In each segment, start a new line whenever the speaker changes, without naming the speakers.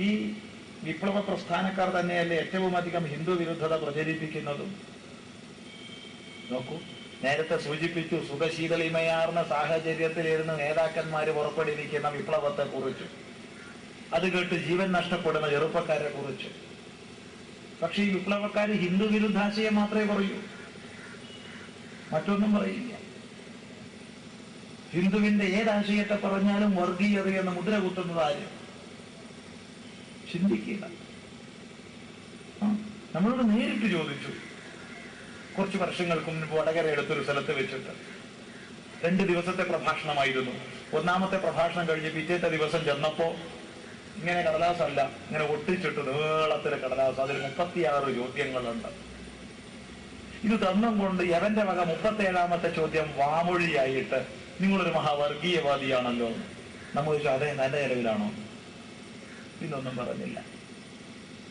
ഈ വിപ്ലവ പ്രസ്ഥാനക്കാർ തന്നെയല്ലേ ഏറ്റവും അധികം ഹിന്ദു വിരുദ്ധത പ്രചരിപ്പിക്കുന്നതും? നോക്കൂ നേരത്തെ സൂചിപ്പിച്ചു സുഖശീതളിമയാർന്ന സാഹചര്യത്തിലിരുന്ന് നേതാക്കന്മാര് പുറപ്പെടുവിക്കുന്ന വിപ്ലവത്തെ കുറിച്ച് അത് കേട്ട് ജീവൻ നഷ്ടപ്പെടുന്ന ചെറുപ്പക്കാരെ കുറിച്ച് പക്ഷെ ഈ വിപ്ലവക്കാർ ഹിന്ദു വിരുദ്ധാശയം മാത്രമേ പറയൂ. മറ്റൊന്നും പറയില്ല. ഹിന്ദുവിന്റെ ഏതാശയത്തെ പറഞ്ഞാലും വർഗീയതയെന്ന് മുദ്ര കുത്തുന്നത് ചിന്തിക്കുക. നമ്മളോട് നേരിട്ട് ചോദിച്ചു. കുറച്ച് വർഷങ്ങൾക്ക് മുൻപ് വടകര എടുത്തൊരു സ്ഥലത്ത് വെച്ചിട്ട്. രണ്ട് ദിവസത്തെ പ്രഭാഷണമായിരുന്നു. ഒന്നാമത്തെ പ്രഭാഷണം കഴിഞ്ഞ് പിറ്റേത്തെ ദിവസം ചെന്നപ്പോ ഇങ്ങനെ കടലാസല്ല ഇങ്ങനെ ഒട്ടിച്ചിട്ട് നീളത്തിലെ കടലാസ്. അതിൽ മുപ്പത്തിയാറ് ചോദ്യങ്ങളുണ്ട്. ഇത് തന്നും കൊണ്ട് എവന്റെ വക മുപ്പത്തേഴാമത്തെ ചോദ്യം വാമൊഴിയായിട്ട് നിങ്ങളൊരു മഹാവർഗീയവാദിയാണല്ലോ നമ്മൾ ചോദിച്ചു അതെ നല്ല നിലവിലാണോ? ഇതൊന്നും പറഞ്ഞില്ല.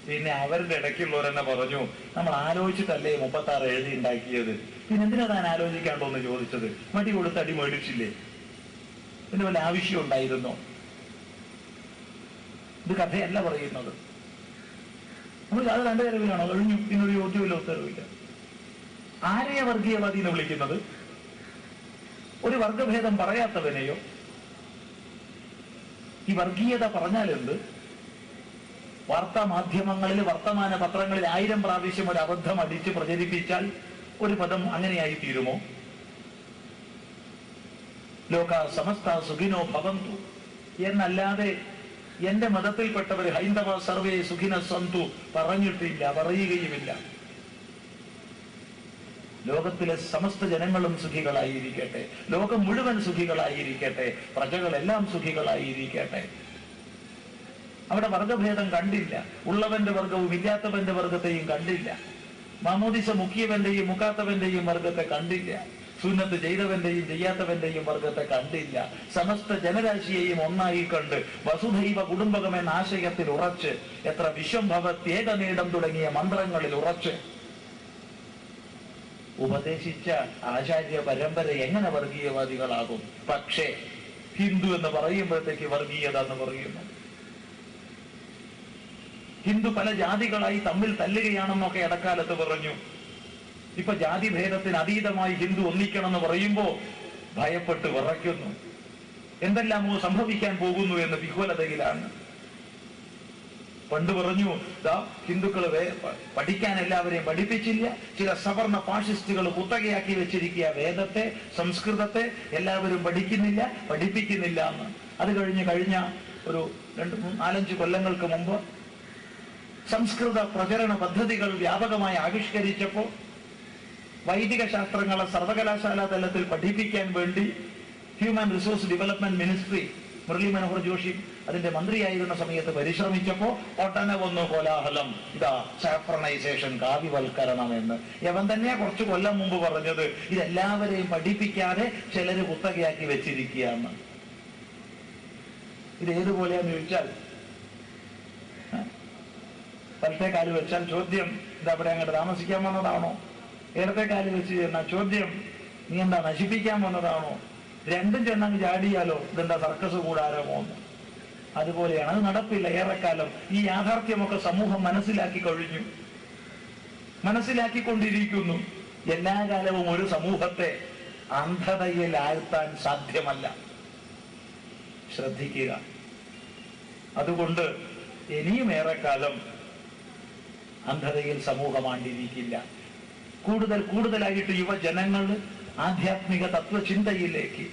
പിന്നെ അവരുടെ ഇടയ്ക്കുള്ളവർ തന്നെ പറഞ്ഞു നമ്മൾ ആലോചിച്ചിട്ടല്ലേ മുപ്പത്തി ആറ് എഴുതി ഉണ്ടാക്കിയത്? പിന്നെ എന്തിനാ താൻ ആലോചിക്കാണ്ടോന്ന് ചോദിച്ചത്? മടി കൊടുത്ത് അടി മേടിച്ചില്ലേ? പിന്നെ വല്ല ആവശ്യം ഉണ്ടായിരുന്നോ? ഇത് കഥയല്ല പറയുന്നത്. നമ്മൾ അത് രണ്ട് തരവിലാണോ? കഴിഞ്ഞു. ഇന്നൊരു ചോദ്യമില്ല ഉത്തരവില്ല ആരെയ വർഗീയവാദി എന്ന് വിളിക്കുന്നത്? ഒരു വർഗഭേദം പറയാത്തവനെയോ? ഈ വർഗീയത പറഞ്ഞാൽ എന്ത് വാർത്താ മാധ്യമങ്ങളിൽ വർത്തമാന പത്രങ്ങളിൽ ആയിരം പ്രാവശ്യം ഒരു അബദ്ധം അടിച്ച് പ്രചരിപ്പിച്ചാൽ ഒരു പദം അങ്ങനെയായി തീരുമോ? ലോക സമസ്ത സുഖിനോ ഭവന്തു. എന്നല്ലാതെ എന്റെ മതത്തിൽപ്പെട്ടവർ ഹൈന്ദവ സർവേ സുഖിന സന്തു പറഞ്ഞിട്ടില്ല പറയുകയുമില്ല. ലോകത്തിലെ സമസ്ത ജനങ്ങളും സുഖികളായിരിക്കട്ടെ. ലോകം മുഴുവൻ സുഖികളായിരിക്കട്ടെ. പ്രജകളെല്ലാം സുഖികളായിരിക്കട്ടെ. അവിടെ വർഗഭേദം കണ്ടില്ല. ഉള്ളവന്റെ വർഗവും ഇല്ലാത്തവന്റെ വർഗത്തെയും കണ്ടില്ല. മാമോദിസ മുക്കിയവന്റെയും മുക്കാത്തവന്റെയും വർഗത്തെ കണ്ടില്ല. സുന്നത്ത് ചെയ്തവന്റെയും ചെയ്യാത്തവന്റെയും വർഗത്തെ കണ്ടില്ല. സമസ്ത ജനരാശിയെയും ഒന്നായി കണ്ട് വസുധൈവ കുടുംബകം എന്ന ആശയത്തിൽ ഉറച്ച് എത്ര വിശ്വംഭവത്യേകനീടം തുടങ്ങിയ മന്ത്രങ്ങളിൽ ഉറച്ച്. ഉപദേശിച്ച ആചാര്യ പരമ്പര എങ്ങനെ വർഗീയവാദികളാകും? പക്ഷേ ഹിന്ദു എന്ന് പറയുമ്പോഴത്തേക്ക് വർഗീയത എന്ന് പറയുന്നു. ഹിന്ദു പല ജാതികളായി തമ്മിൽ തല്ലുകയാണെന്നൊക്കെ ഇടക്കാലത്ത് പറഞ്ഞു. ഇപ്പൊ ജാതി ഭേദത്തിന് അതീതമായി ഹിന്ദു ഒന്നിക്കണമെന്ന് പറയുമ്പോ ഭയപ്പെട്ട് വിറയ്ക്കുന്നു. എന്തെല്ലാമോ സംഭവിക്കാൻ പോകുന്നു എന്ന് വിഹ്വലതയിലാണ് പണ്ട് പറഞ്ഞു ദാ ഹിന്ദുക്കൾ പഠിക്കാൻ എല്ലാവരെയും പഠിപ്പിച്ചില്ല ചില സവർണ ഫാഷിസ്റ്റുകൾ കുത്തകയാക്കി വെച്ചിരിക്കുക വേദത്തെ സംസ്കൃതത്തെ എല്ലാവരും പഠിക്കുന്നില്ല പഠിപ്പിക്കുന്നില്ല എന്ന്. അത് കഴിഞ്ഞ് കഴിഞ്ഞ ഒരു രണ്ട് നാലഞ്ച് കൊല്ലങ്ങൾക്ക് മുമ്പ് സംസ്കൃത പ്രചരണ പദ്ധതികൾ വ്യാപകമായി ആവിഷ്കരിച്ചപ്പോൾ വൈദിക ശാസ്ത്രങ്ങളെ സർവകലാശാല തലത്തിൽ പഠിപ്പിക്കാൻ വേണ്ടി human resource development ministry Murali Manohar Joshi അതിന്റെ മന്ത്രിയായിരുന്ന സമയത്ത് പരിശ്രമിച്ചപ്പോ ഒട്ടനെ വന്നു കോലാഹലം. ഇതാ സാഫ്രണൈസേഷൻ കാവ്യവൽക്കരണം എന്ന്. യവൻ തന്നെ കുറച്ച് കൊല്ലം മുമ്പ് പറഞ്ഞത് ഇതെല്ലാവരെയും പഠിപ്പിക്കാതെ ചിലര് കുത്തകയാക്കി വെച്ചിരിക്കുകയാണ്. ഇത് ഏതുപോലെയാന്ന് ചോദിച്ചാൽ വലത്തെ കാൽ വെച്ചാൽ ചോദ്യം ഇത് അവിടെ അങ്ങോട്ട് താമസിക്കാൻ വന്നതാണോ? ഇടത്തെ കാൽ വെച്ച് ചെന്നാൽ ചോദ്യം നീ എന്താ നശിപ്പിക്കാൻ വന്നതാണോ? രണ്ടും ചെന്നങ്ങ് ചാടിയാലോ? ഇതെന്താ സർക്കസ് കൂടാരമോ എന്ന്. അതുപോലെയാണ് അത് നടപ്പില്ല ഏറെക്കാലം. ഈ യാഥാർത്ഥ്യമൊക്കെ സമൂഹം മനസ്സിലാക്കി കഴിഞ്ഞു. മനസ്സിലാക്കിക്കൊണ്ടിരിക്കുന്നു. എല്ലാ കാലവും ഒരു സമൂഹത്തെ അന്ധതയിൽ ആഴ്ത്താൻ സാധ്യമല്ല. ശ്രദ്ധിക്കുക. അതുകൊണ്ട് ഇനിയും ഏറെക്കാലം അന്ധതയിൽ സമൂഹമാണ്ടിരിക്കില്ല. കൂടുതൽ കൂടുതലായിട്ട് യുവജനങ്ങൾ ആധ്യാത്മിക തത്വചിന്തയിലേക്ക്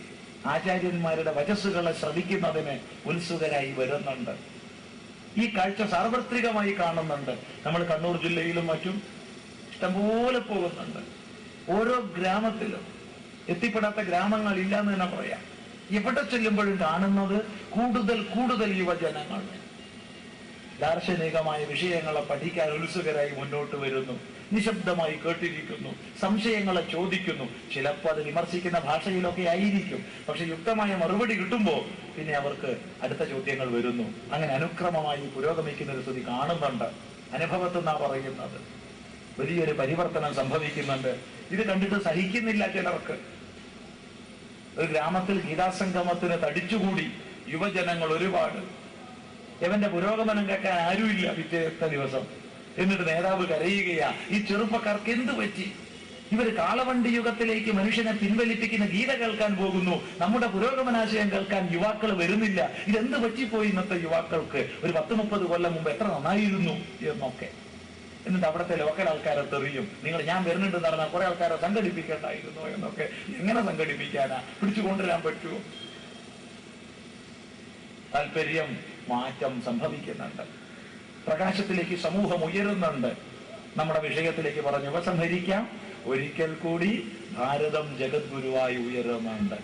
ആചാര്യന്മാരുടെ വചസ്സുകളെ ശ്രവിക്കുന്നതിന് ഉത്സുകരായി വരുന്നുണ്ട്. ഈ കാഴ്ച സാർവത്രികമായി കാണുന്നുണ്ട്. നമ്മൾ കണ്ണൂർ ജില്ലയിലും മറ്റും ഇഷ്ടംപോലെ പോകുന്നുണ്ട്. ഓരോ ഗ്രാമത്തിലും എത്തിപ്പെടാത്ത ഗ്രാമങ്ങളില്ല എന്ന് തന്നെ പറയാം. എവിടെ ചെല്ലുമ്പോഴും കാണുന്നത് കൂടുതൽ കൂടുതൽ യുവജനങ്ങൾ. ദാർശനികമായ വിഷയങ്ങളെ പഠിക്കാൻ ഉത്സുകരായി മുന്നോട്ട് വരുന്നു. നിശബ്ദമായി കേട്ടിരിക്കുന്നു. സംശയങ്ങളെ ചോദിക്കുന്നു. ചിലപ്പോൾ അത് വിമർശിക്കുന്ന ഭാഷയിലൊക്കെ ആയിരിക്കും. പക്ഷെ യുക്തമായ മറുപടി കിട്ടുമ്പോൾ പിന്നെ അവർക്ക് അടുത്ത ചോദ്യങ്ങൾ വരുന്നു. അങ്ങനെ അനുക്രമമായി പുരോഗമിക്കുന്ന ഒരു സ്ഥിതി കാണുന്നുണ്ട്. അനുഭവത്തെന്നാ പറയുന്നത്. വലിയൊരു പരിവർത്തനം സംഭവിക്കുന്നുണ്ട്. ഇത് കണ്ടിട്ട് സഹിക്കുന്നില്ല ചിലർക്ക്. ഒരു ഗ്രാമത്തിൽ ഗീതാസംഗമത്തിന് തടിച്ചുകൂടി യുവജനങ്ങൾ ഒരുപാട്. ഇവന്റെ പുരോഗമനം കേൾക്കാൻ ആരുമില്ല പിറ്റേത്തെ ദിവസം. എന്നിട്ട് നേതാവ് കരയുകയാ ഈ ചെറുപ്പക്കാർക്ക് എന്ത് പറ്റി? ഇവർ കാളവണ്ടി യുഗത്തിലേക്ക് മനുഷ്യനെ പിൻവലിപ്പിക്കുന്ന ഗീത കേൾക്കാൻ പോകുന്നു. നമ്മുടെ പുരോഗമനാശയം കേൾക്കാൻ യുവാക്കൾ വരുന്നില്ല. ഇതെന്ത് പറ്റിപ്പോയി ഇന്നത്തെ യുവാക്കൾക്ക്? ഒരു പത്ത് മുപ്പത് കൊല്ലം മുമ്പ് എത്ര നന്നായിരുന്നു? എന്നൊക്കെ. എന്നിട്ട് അവിടുത്തെ ലോക്കൽ ആൾക്കാരെ തെറിയും നിങ്ങൾ ഞാൻ വരുന്നുണ്ടെന്ന് പറഞ്ഞാൽ കുറെ ആൾക്കാരെ സംഘടിപ്പിക്കേണ്ടായിരുന്നു എന്നൊക്കെ. എങ്ങനെ സംഘടിപ്പിക്കാനാ? പിടിച്ചു കൊണ്ടുവരാൻ പറ്റുമോ? താല്പര്യം മാറ്റം സംഭവിക്കുന്നുണ്ട്. പ്രകാശത്തിലേക്ക് സമൂഹം ഉയരുന്നുണ്ട്. നമ്മുടെ വിഷയത്തിലേക്ക് പറഞ്ഞു ഉപസംഹരിക്കാം. ഒരിക്കൽ കൂടി ഭാരതം ജഗദ്ഗുരുവായി ഉയരുന്നുണ്ട്.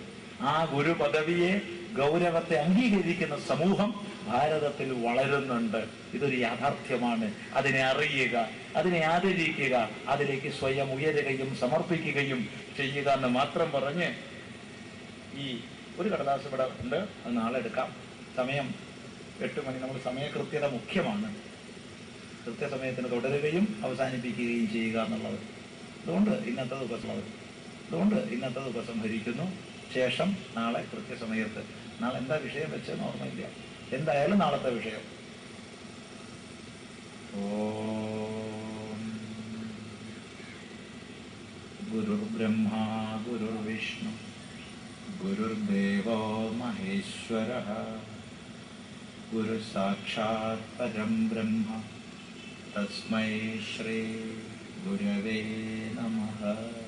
ആ ഗുരു പദവിയെ ഗൗരവത്തെ അംഗീകരിക്കുന്ന സമൂഹം ഭാരതത്തിൽ വളരുന്നുണ്ട്. ഇതൊരു യാഥാർത്ഥ്യമാണ്. അതിനെ അറിയുക അതിനെ ആദരിക്കുക അതിലേക്ക് സ്വയം ഉയരുകയും സമർപ്പിക്കുകയും ചെയ്യുക എന്ന് മാത്രം പറഞ്ഞ് ഈ ഒരു കടലാസ് ഇവിടെ ഉണ്ട്. അത് നാളെ എടുക്കാം. സമയം എട്ട് മണി നമ്മൾ സമയകൃത്യത മുഖ്യമാണ്. കൃത്യസമയത്തിന് തുടരുകയും അവസാനിപ്പിക്കുകയും ചെയ്യുക എന്നുള്ളത്. അതുകൊണ്ട് ഇന്നത്തെ ദിവസം അതുകൊണ്ട് ഇന്നത്തെ ദിവസം ഭരിക്കുന്നു. ശേഷം നാളെ കൃത്യസമയത്ത്. നാളെ എന്താ വിഷയം വെച്ചെന്ന് ഓർമ്മയില്ല. എന്തായാലും നാളത്തെ വിഷയം. ഓം ഗുരുർബ്രഹ്മ ഗുരുർവിഷ്ണു ഗുരുർദേവോ മഹേശ്വര गुरुसाक्षात् परम ब्रह्म। तस्मै श्रीगुरवे नमः।